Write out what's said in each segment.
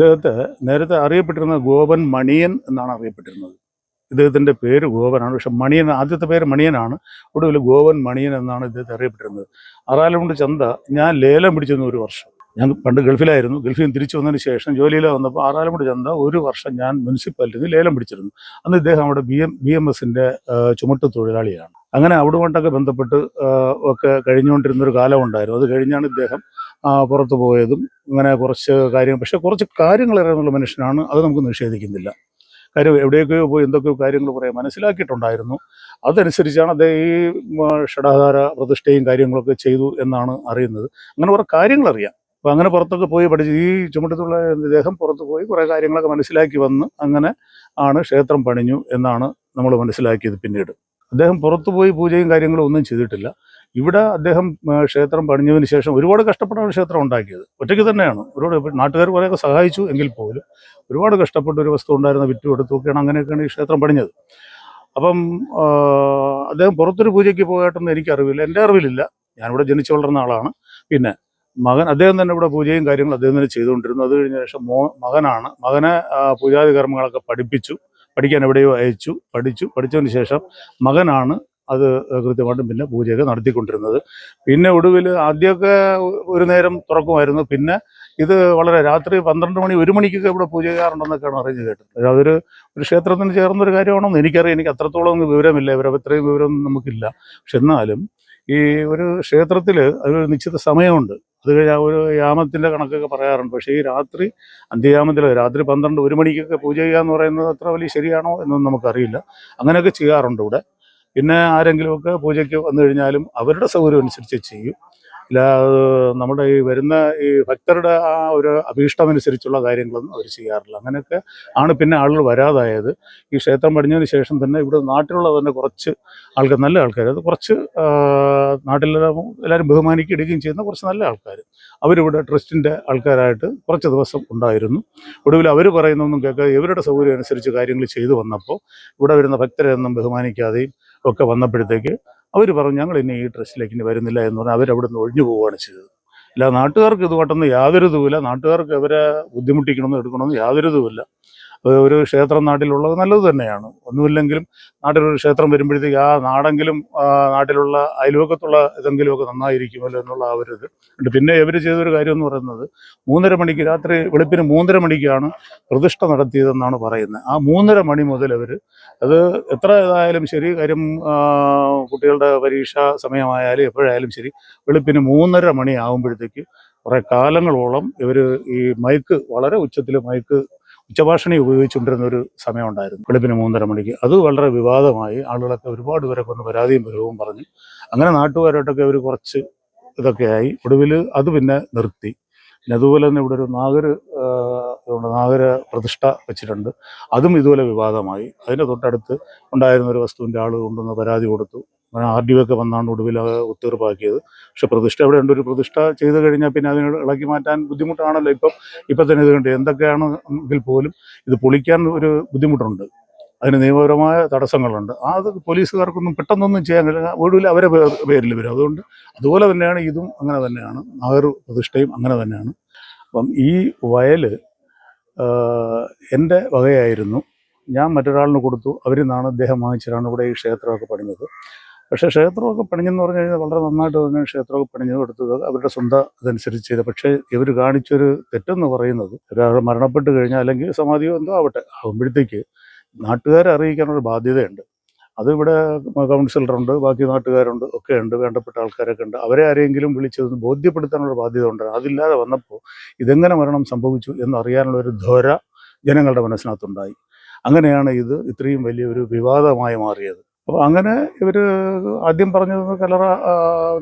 ഇദ്ദേഹത്തെ നേരത്തെ അറിയപ്പെട്ടിരുന്നത് ഗോപൻ മണിയൻ എന്നാണ് അറിയപ്പെട്ടിരുന്നത്. ഇദ്ദേഹത്തിന്റെ പേര് ഗോപനാണ്. പക്ഷെ മണിയൻ ആദ്യത്തെ പേര് മണിയനാണ്. ഒടുവിൽ ഗോപൻ മണിയൻ എന്നാണ് ഇദ്ദേഹത്തെ അറിയപ്പെട്ടിരുന്നത്. ആറാലുമുണ്ട് ചന്ത ഞാൻ ലേലം പിടിച്ചിരുന്നു ഒരു വർഷം. ഞാൻ പണ്ട് ഗൾഫിലായിരുന്നു. ഗൾഫിൽ നിന്ന് തിരിച്ചു വന്നതിന് ശേഷം ജോലിയിൽ വന്നപ്പോൾ ആറാലുമുണ്ട് ചന്ത ഒരു വർഷം ഞാൻ മുനിസിപ്പാലിറ്റിയിൽ ലേലം പിടിച്ചിരുന്നു. അന്ന് ഇദ്ദേഹം അവിടെ ബി എം ബി എം എസിന്റെ ചുമട്ട് തൊഴിലാളിയാണ്. അങ്ങനെ അവിടുമായിട്ടൊക്കെ ബന്ധപ്പെട്ട് ഒക്കെ കഴിഞ്ഞുകൊണ്ടിരുന്നൊരു കാലമുണ്ടായിരുന്നു. കാലം അത് കഴിഞ്ഞാണ് ഇദ്ദേഹം പുറത്തു പോയതും അങ്ങനെ കുറച്ച് കാര്യം പക്ഷെ കുറച്ച് കാര്യങ്ങൾ അറിയാനുള്ള മനുഷ്യനാണ് അത് നമുക്ക് നിഷേധിക്കുന്നില്ല. കാര്യം എവിടെയൊക്കെയോ പോയി എന്തൊക്കെയോ കാര്യങ്ങൾ പറയാൻ മനസ്സിലാക്കിയിട്ടുണ്ടായിരുന്നു. അതനുസരിച്ചാണ് അദ്ദേഹം ഈ ഷടാധാര പ്രതിഷ്ഠയും കാര്യങ്ങളൊക്കെ ചെയ്തു എന്നാണ് അറിയുന്നത്. അങ്ങനെ കുറേ കാര്യങ്ങൾ അറിയാം. അപ്പം അങ്ങനെ പുറത്തൊക്കെ പോയി പഠിച്ച് ഈ ചുമട്ടത്തുള്ള ഇദ്ദേഹം പുറത്ത് പോയി കുറേ കാര്യങ്ങളൊക്കെ മനസ്സിലാക്കി വന്ന് അങ്ങനെ ആണ് ക്ഷേത്രം പണിഞ്ഞു എന്നാണ് നമ്മൾ മനസ്സിലാക്കിയത് പിന്നീട്. അദ്ദേഹം പുറത്തു പോയി പൂജയും കാര്യങ്ങളും ഒന്നും ചെയ്തിട്ടില്ല. ഇവിടെ അദ്ദേഹം ക്ഷേത്രം പണിഞ്ഞതിന് ശേഷം ഒരുപാട് കഷ്ടപ്പെട്ടാണ് ക്ഷേത്രം ഉണ്ടാക്കിയത്. ഒറ്റയ്ക്ക് തന്നെയാണ്. ഒരുപാട് നാട്ടുകാർ കുറേയൊക്കെ സഹായിച്ചു എങ്കിൽ പോലും ഒരുപാട് കഷ്ടപ്പെട്ട ഒരു വസ്തു ഉണ്ടായിരുന്ന വിറ്റു എടുത്തൊക്കെയാണ് അങ്ങനെയൊക്കെയാണ് ഈ ക്ഷേത്രം പണിഞ്ഞത്. അപ്പം അദ്ദേഹം പുറത്തൊരു പൂജയ്ക്ക് പോയിട്ടൊന്നും എനിക്ക് അറിവില്ല എന്റെ അറിവിലില്ല. ഞാനിവിടെ ജനിച്ചു വളർന്ന ആളാണ്. പിന്നെ മകൻ അദ്ദേഹം തന്നെ ഇവിടെ പൂജയും കാര്യങ്ങളും അദ്ദേഹം തന്നെ ചെയ്തുകൊണ്ടിരുന്നു. അത് കഴിഞ്ഞ ശേഷം മോ മകനാണ്. മകനെ പൂജാതി കർമ്മങ്ങളൊക്കെ പഠിപ്പിച്ചു. പഠിക്കാൻ എവിടെയോ അയച്ചു. പഠിച്ചു. പഠിച്ചതിന് ശേഷം മകനാണ് അത് കൃത്യമായിട്ടും പിന്നെ പൂജയൊക്കെ നടത്തിക്കൊണ്ടിരുന്നത്. പിന്നെ ഒടുവിൽ ആദ്യമൊക്കെ ഒരു നേരം തുറക്കുമായിരുന്നു. പിന്നെ ഇത് വളരെ രാത്രി പന്ത്രണ്ട് മണി ഒരു മണിക്കൊക്കെ ഇവിടെ പൂജ ചെയ്യാറുണ്ടെന്നൊക്കെയാണ് അറിഞ്ഞ് കേട്ടത്. അതൊരു ഒരു ക്ഷേത്രത്തിന് ചേർന്നൊരു കാര്യമാണെന്ന് എനിക്കറിയാം. എനിക്ക് അത്രത്തോളം വിവരമില്ല. ഇവരെ ഇത്രയും വിവരം നമുക്കില്ല. പക്ഷെ എന്നാലും ഈ ഒരു ക്ഷേത്രത്തിൽ അതൊരു നിശ്ചിത സമയമുണ്ട്. അത് കഴിഞ്ഞാൽ ഒരു യാമത്തിന്റെ കണക്കൊക്കെ പറയാറുണ്ട്. പക്ഷേ ഈ രാത്രി അന്ത്യയാമത്തിൽ രാത്രി പന്ത്രണ്ട് ഒരു മണിക്കൊക്കെ പൂജ ചെയ്യുക എന്ന് പറയുന്നത് അത്ര വലിയ ശരിയാണോ എന്നൊന്നും നമുക്കറിയില്ല. അങ്ങനെയൊക്കെ ചെയ്യാറുണ്ട് ഇവിടെ. പിന്നെ ആരെങ്കിലുമൊക്കെ പൂജയ്ക്ക് വന്നു കഴിഞ്ഞാലും അവരുടെ സൗകര്യം അനുസരിച്ച് ചെയ്യും. ഇല്ല നമ്മുടെ ഈ വരുന്ന ഈ ഭക്തരുടെ ആ ഒരു അഭീഷ്ടമനുസരിച്ചുള്ള കാര്യങ്ങളൊന്നും അവർ ചെയ്യാറില്ല. അങ്ങനെയൊക്കെ ആണ് പിന്നെ ആളുകൾ വരാതായത്. ഈ ക്ഷേത്രം പടിഞ്ഞതിന് ശേഷം തന്നെ ഇവിടെ നാട്ടിലുള്ള തന്നെ കുറച്ച് ആൾക്കാർ നല്ല ആൾക്കാർ. അത് കുറച്ച് നാട്ടിലെല്ലാം എല്ലാവരും ബഹുമാനിക്കുകയും ചെയ്യുന്ന കുറച്ച് നല്ല ആൾക്കാർ. അവരിവിടെ ട്രസ്റ്റിന്റെ ആൾക്കാരായിട്ട് കുറച്ച് ദിവസം ഉണ്ടായിരുന്നു. ഒടുവിൽ അവർ പറയുന്നൊന്നും കേൾക്കാതെ ഇവരുടെ സൗകര്യം അനുസരിച്ച് കാര്യങ്ങൾ ചെയ്തു വന്നപ്പോൾ ഇവിടെ വരുന്ന ഭക്തരെ ഒന്നും ബഹുമാനിക്കാതെയും ഒക്കെ വന്നപ്പോഴത്തേക്ക് അവർ പറഞ്ഞു ഞങ്ങൾ ഇനി ഈ ട്രസ്റ്റിലേക്ക് ഇനി വരുന്നില്ല എന്ന് പറഞ്ഞാൽ അവരവിടെ നിന്ന് ഒഴിഞ്ഞു പോവുകയാണ് ചെയ്തത്. അല്ല നാട്ടുകാർക്ക് ഇതുമായിട്ടൊന്നും യാതൊരു ഇതുമില്ല. നാട്ടുകാർക്ക് അവരെ ബുദ്ധിമുട്ടിക്കണമെന്ന് എടുക്കണമെന്ന് യാതൊരു ഇതുമില്ല. ഒരു ക്ഷേത്രം നാട്ടിലുള്ളത് നല്ലത് തന്നെയാണ്. ഒന്നുമില്ലെങ്കിലും നാട്ടിലൊരു ക്ഷേത്രം വരുമ്പോഴത്തേക്ക് ആ നാടെങ്കിലും നാട്ടിലുള്ള അയൽവക്കത്തുള്ള ഇതെങ്കിലുമൊക്കെ നന്നായിരിക്കുമല്ലോ എന്നുള്ള ആ ഒരു ഇത്. പിന്നെ ഇവർ ചെയ്തൊരു കാര്യം എന്ന് പറയുന്നത് മൂന്നര മണിക്ക് രാത്രി വെളുപ്പിന് മൂന്നര മണിക്കാണ് പ്രതിഷ്ഠ നടത്തിയതെന്നാണ് പറയുന്നത്. ആ മൂന്നര മണി മുതൽ അവർ അത് എത്ര ഇതായാലും ശരി കാര്യം കുട്ടികളുടെ പരീക്ഷ സമയമായാലും എപ്പോഴായാലും ശരി വെളുപ്പിന് മൂന്നര മണി ആകുമ്പോഴത്തേക്ക് കുറേ കാലങ്ങളോളം ഇവർ ഈ മൈക്ക് വളരെ ഉച്ചത്തിൽ മൈക്ക് ഉച്ചഭാഷണി ഉപയോഗിച്ചുകൊണ്ടിരുന്ന ഒരു സമയമുണ്ടായിരുന്നു. വെളുപ്പിന് മൂന്നര മണിക്ക്. അത് വളരെ വിവാദമായി. ആളുകളൊക്കെ ഒരുപാട് പേരൊക്കെ ഒന്ന് പരാതിയും പരവും പറഞ്ഞു. അങ്ങനെ നാട്ടുകാരോട്ടൊക്കെ അവർ കുറച്ച് ഇതൊക്കെയായി. ഒടുവിൽ അത് പിന്നെ നിർത്തി. പിന്നെ അതുപോലെ തന്നെ ഇവിടെ ഒരു നാഗര് നാഗര പ്രതിഷ്ഠ വെച്ചിട്ടുണ്ട്. അതും ഇതുപോലെ വിവാദമായി. അതിന്റെ തൊട്ടടുത്ത് ഉണ്ടായിരുന്ന ഒരു വസ്തുവിന്റെ ആൾ കൊണ്ടുവന്ന് പരാതി കൊടുത്തു. ആർ ഡി ഒക്കെ വന്നാണ് ഒടുവിൽ ഒത്തീർപ്പാക്കിയത് പക്ഷെ പ്രതിഷ്ഠ അവിടെ ഉണ്ട്. ഒരു പ്രതിഷ്ഠ ചെയ്ത് കഴിഞ്ഞാൽ പിന്നെ അതിനെ ഇളക്കി മാറ്റാൻ ബുദ്ധിമുട്ടാണല്ലോ ഇപ്പം. ഇപ്പം തന്നെ ഇത് കണ്ട് എന്തൊക്കെയാണ് എങ്കിൽ പോലും ഇത് പൊളിക്കാൻ ഒരു ബുദ്ധിമുട്ടുണ്ട്. അതിന് നിയമപരമായ തടസ്സങ്ങളുണ്ട്. അത് പോലീസുകാർക്കൊന്നും പെട്ടെന്നൊന്നും ചെയ്യാൻ കഴിയില്ല. ഒടുവിൽ അവരെ പേരിൽ വരും. അതുകൊണ്ട് അതുപോലെ തന്നെയാണ് ഇതും അങ്ങനെ തന്നെയാണ്. നാഗർ പ്രതിഷ്ഠയും അങ്ങനെ തന്നെയാണ്. അപ്പം ഈ വയൽ എന്റെ വകയായിരുന്നു. ഞാൻ മറ്റൊരാളിന് കൊടുത്തു. അവരിൽ നിന്നാണ് അദ്ദേഹം വാങ്ങിച്ചിട്ടാണ് ഇവിടെ ഈ ക്ഷേത്രമൊക്കെ പണിഞ്ഞത് പക്ഷേ ക്ഷേത്രമൊക്കെ പണിഞ്ഞെന്ന് പറഞ്ഞു കഴിഞ്ഞാൽ വളരെ നന്നായിട്ട് തന്നെ ക്ഷേത്രമൊക്കെ പണിഞ്ഞു കൊടുത്തത് അവരുടെ സ്വന്തം അതനുസരിച്ച്. ചെയ്ത് പക്ഷേ ഇവർ കാണിച്ചൊരു തെറ്റെന്ന് പറയുന്നത് ഒരാൾ മരണപ്പെട്ട് കഴിഞ്ഞാൽ അല്ലെങ്കിൽ സമാധിയോ എന്തോ ആവട്ടെ ആകുമ്പോഴത്തേക്ക് നാട്ടുകാരെ അറിയിക്കാനൊരു ബാധ്യതയുണ്ട്. അതിവിടെ കൗൺസിലറുണ്ട് ബാക്കി നാട്ടുകാരുണ്ട് ഒക്കെ ഉണ്ട് വേണ്ടപ്പെട്ട ആൾക്കാരൊക്കെ ഉണ്ട്. അവരെ ആരെങ്കിലും വിളിച്ചത് ബോധ്യപ്പെടുത്താനുള്ള ബാധ്യത ഉണ്ട് അതില്ലാതെ വന്നപ്പോൾ ഇതെങ്ങനെ മരണം സംഭവിച്ചു എന്നറിയാനുള്ള ഒരു ധ്വര ജനങ്ങളുടെ മനസ്സിനകത്തുണ്ടായി. അങ്ങനെയാണ് ഇത് ഇത്രയും വലിയൊരു വിവാദമായി മാറിയത്. അപ്പോൾ അങ്ങനെ ഇവർ ആദ്യം പറഞ്ഞത് കലറ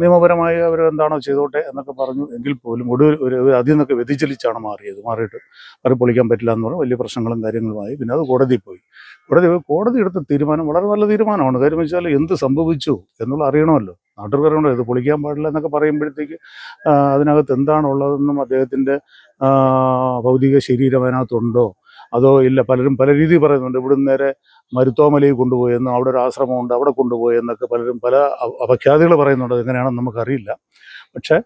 നിയമപരമായി അവർ എന്താണോ ചെയ്തോട്ടെ എന്നൊക്കെ പറഞ്ഞു. എങ്കിൽ പോലും ഒടുവിൽ ഒരു അതിൽ നിന്നൊക്കെ വ്യതിചലിച്ചാണ് മാറിയത്. മാറിയിട്ട് മാറി പൊളിക്കാൻ പറ്റില്ല എന്ന് പറഞ്ഞാൽ വലിയ പ്രശ്നങ്ങളും കാര്യങ്ങളുമായി. പിന്നെ അത് കോടതിയിൽ പോയി. കോടതി കോടതി എടുത്ത തീരുമാനം വളരെ നല്ല തീരുമാനമാണ്. കാര്യം വെച്ചാൽ എന്ത് സംഭവിച്ചു എന്നുള്ള അറിയണമല്ലോ. നാട്ടുകാരോട് ഇത് പൊളിക്കാൻ പാടില്ല എന്നൊക്കെ പറയുമ്പോഴത്തേക്ക് അതിനകത്ത് എന്താണുള്ളതെന്നും അദ്ദേഹത്തിന്റെ ഭൗതിക ശരീരം അതിനകത്തുണ്ടോ? അതോ ഇല്ല പലരും പല രീതിയിൽ പറയുന്നുണ്ട്. ഇവിടുന്ന് നേരെ മരുത്തോമലയിൽ കൊണ്ടുപോയെന്നും അവിടെ ഒരു ആശ്രമമുണ്ട് അവിടെ കൊണ്ടുപോയെന്നൊക്കെ പലരും പല അപ- അപഖ്യാതികൾ പറയുന്നുണ്ട്. എങ്ങനെയാണെന്ന് നമുക്കറിയില്ല. പക്ഷേ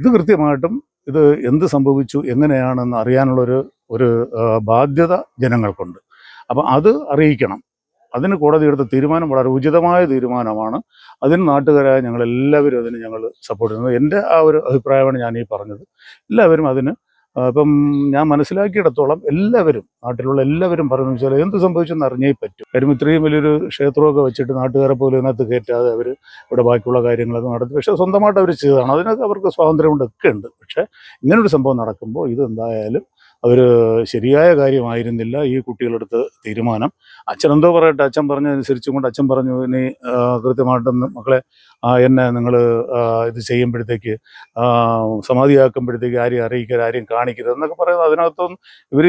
ഇത് കൃത്യമായിട്ടും ഇത് എന്ത് സംഭവിച്ചു എങ്ങനെയാണെന്ന് അറിയാനുള്ളൊരു ഒരു ബാധ്യത ജനങ്ങൾക്കുണ്ട്. അപ്പം അത് അറിയിക്കണം. അതിന് കോടതി എടുത്ത തീരുമാനം വളരെ ഉചിതമായ തീരുമാനമാണ്. അതിന് നാട്ടുകാരായ ഞങ്ങൾ എല്ലാവരും അതിന് ഞങ്ങൾ സപ്പോർട്ട് ചെയ്യുന്നത് എന്റെ ആ ഒരു അഭിപ്രായമാണ് ഞാൻ ഈ പറഞ്ഞത്. എല്ലാവരും അതിന് ആ, ഇപ്പം ഞാൻ മനസ്സിലാക്കിയിടത്തോളം എല്ലാവരും നാട്ടിലുള്ള എല്ലാവരും പറഞ്ഞു വെച്ചാൽ എന്ത് സംഭവിച്ചെന്ന് അറിഞ്ഞേ പറ്റും. കാര്യം ഇത്രയും വലിയൊരു ക്ഷേത്രമൊക്കെ വെച്ചിട്ട് നാട്ടുകാരെ പോലും ഇതിനകത്ത് കയറ്റാതെ അവർ ഇവിടെ ബാക്കിയുള്ള കാര്യങ്ങളൊക്കെ നടത്തി. പക്ഷേ സ്വന്തമായിട്ട് അവർ ചെയ്തതാണ്. അതിനൊക്കെ അവർക്ക് സ്വാതന്ത്ര്യം കൊണ്ടൊക്കെ ഉണ്ട്. പക്ഷേ ഇങ്ങനൊരു സംഭവം നടക്കുമ്പോൾ ഇത് എന്തായാലും അവർ ശരിയായ കാര്യമായിരുന്നില്ല ഈ കുട്ടികളെടുത്ത് തീരുമാനം. അച്ഛൻ എന്തോ പറയട്ടെ? അച്ഛൻ പറഞ്ഞതനുസരിച്ചും കൊണ്ട് അച്ഛൻ പറഞ്ഞു ഇനി കൃത്യമായിട്ടൊന്ന് മക്കളെ എന്നെ നിങ്ങൾ ഇത് ചെയ്യുമ്പോഴത്തേക്ക് സമാധിയാക്കുമ്പോഴത്തേക്ക് ആരെയും അറിയിക്കരുത് ആരെയും കാണിക്കരുത് എന്നൊക്കെ പറയുന്നത് അതിനകത്തൊന്നും ഇവർ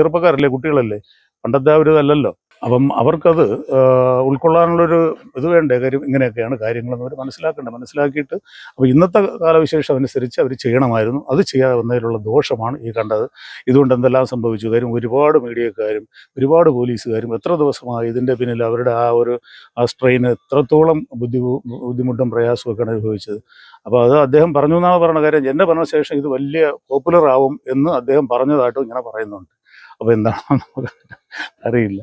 ചെറുപ്പക്കാരല്ലേ കുട്ടികളല്ലേ? പണ്ടത്തെ ആ ഒരു ഇതല്ലല്ലോ. അപ്പം അവർക്കത് ഉൾക്കൊള്ളാനുള്ളൊരു ഇത് വേണ്ടേ? കാര്യം ഇങ്ങനെയൊക്കെയാണ് കാര്യങ്ങളെന്ന് അവർ മനസ്സിലാക്കേണ്ടത്. മനസ്സിലാക്കിയിട്ട് അപ്പോൾ ഇന്നത്തെ കാലവിശേഷം അനുസരിച്ച് അവർ ചെയ്യണമായിരുന്നു. അത് ചെയ്യാതെ വന്നതിലുള്ള ദോഷമാണ് ഈ കണ്ടത്. ഇതുകൊണ്ട് എന്തെല്ലാം സംഭവിച്ചു? കാര്യം ഒരുപാട് മീഡിയക്കാരും ഒരുപാട് പോലീസുകാരും എത്ര ദിവസമായി ഇതിന്റെ പിന്നിൽ അവരുടെ ആ ഒരു ആ സ്ട്രെയിൻ എത്രത്തോളം ബുദ്ധി ബുദ്ധിമുട്ടും പ്രയാസമൊക്കെയാണ് അനുഭവിച്ചത്. അപ്പോൾ അത് അദ്ദേഹം പറഞ്ഞു എന്നാണ് പറയുന്ന കാര്യം എന്റെ പറഞ്ഞ ശേഷം ഇത് വലിയ പോപ്പുലർ ആവും എന്ന് അദ്ദേഹം പറഞ്ഞതായിട്ടും ഇങ്ങനെ പറയുന്നുണ്ട്. അപ്പോൾ എന്താണെന്ന് നമുക്ക് അറിയില്ല.